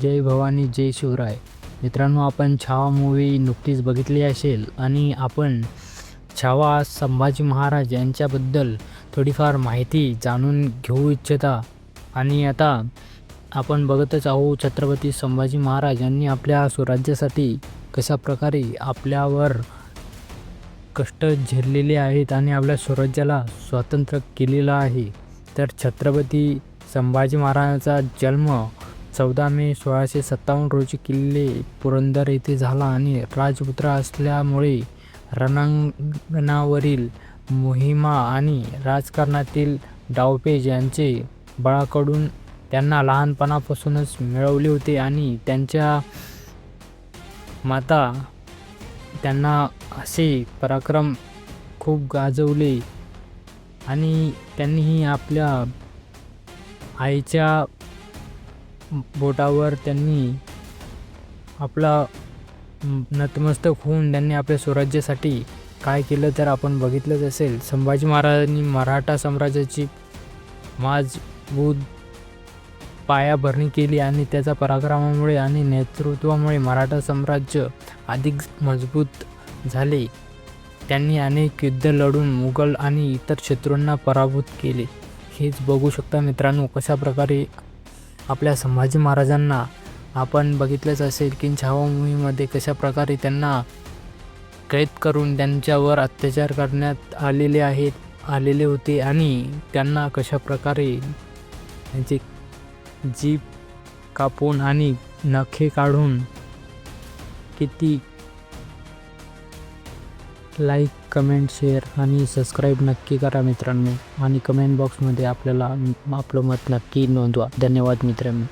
जय भवानी जय शिवराय. मित्रांनो आपण छावा मूवी नुकतीच बघितली असेल आणि आपण छावा संभाजी महाराज यांच्याबद्दल थोडीफार माहिती जाणून घेऊ इच्छिता आणि आता आपण बघतच आहोत छत्रपती संभाजी महाराज यांनी आपल्या स्वराज्यासाठी कशा प्रकारे आपल्यावर कष्ट झेललेले आहेत आणि आपल्या स्वराज्याला स्वातंत्र्य केलेलं आहे. तर छत्रपती संभाजी महाराजांचा जन्म चौदा मे सोळाशे सत्तावन्न रोजी किल्ले पुरंदर येथे झाला आणि राजपुत्र असल्यामुळे रणांगणावरील मोहिमा आणि राजकारणातील डावपेज यांचे बळाकडून त्यांना लहानपणापासूनच मिळवले होते आणि त्यांच्या माता त्यांना असे पराक्रम खूप गाजवले आणि त्यांनीही आपल्या आईच्या बोटावर त्यांनी आपला नतमस्तक होऊन त्यांनी आपल्या स्वराज्यासाठी काय केलं तर आपण बघितलंच असेल. संभाजी महाराजांनी मराठा साम्राज्याची मजबूत पायाभरणी केली आणि त्याच्या पराक्रमामुळे आणि नेतृत्वामुळे मराठा साम्राज्य अधिक मजबूत झाले. त्यांनी अनेक युद्ध लढून मुघल आणि इतर शत्रूंना पराभूत केले. हेच बघू शकता मित्रांनो कशा प्रकारे आपल्या संभाजी महाराजांना. आपण बघितलंच असेल की छावा मूवीमध्ये कशा प्रकारे त्यांना कैद करून त्यांच्यावर अत्याचार करण्यात आलेले आहेत आलेले होते आणि त्यांना कशा प्रकारे जीप कापून आणि नखे काढून किती लाईक कमेंट शेअर आणि सबस्क्राईब नक्की करा मित्रांनो. आणि कमेंट बॉक्समध्ये आपल्याला आपलं मत नक्की नोंदवा. धन्यवाद मित्रांनो.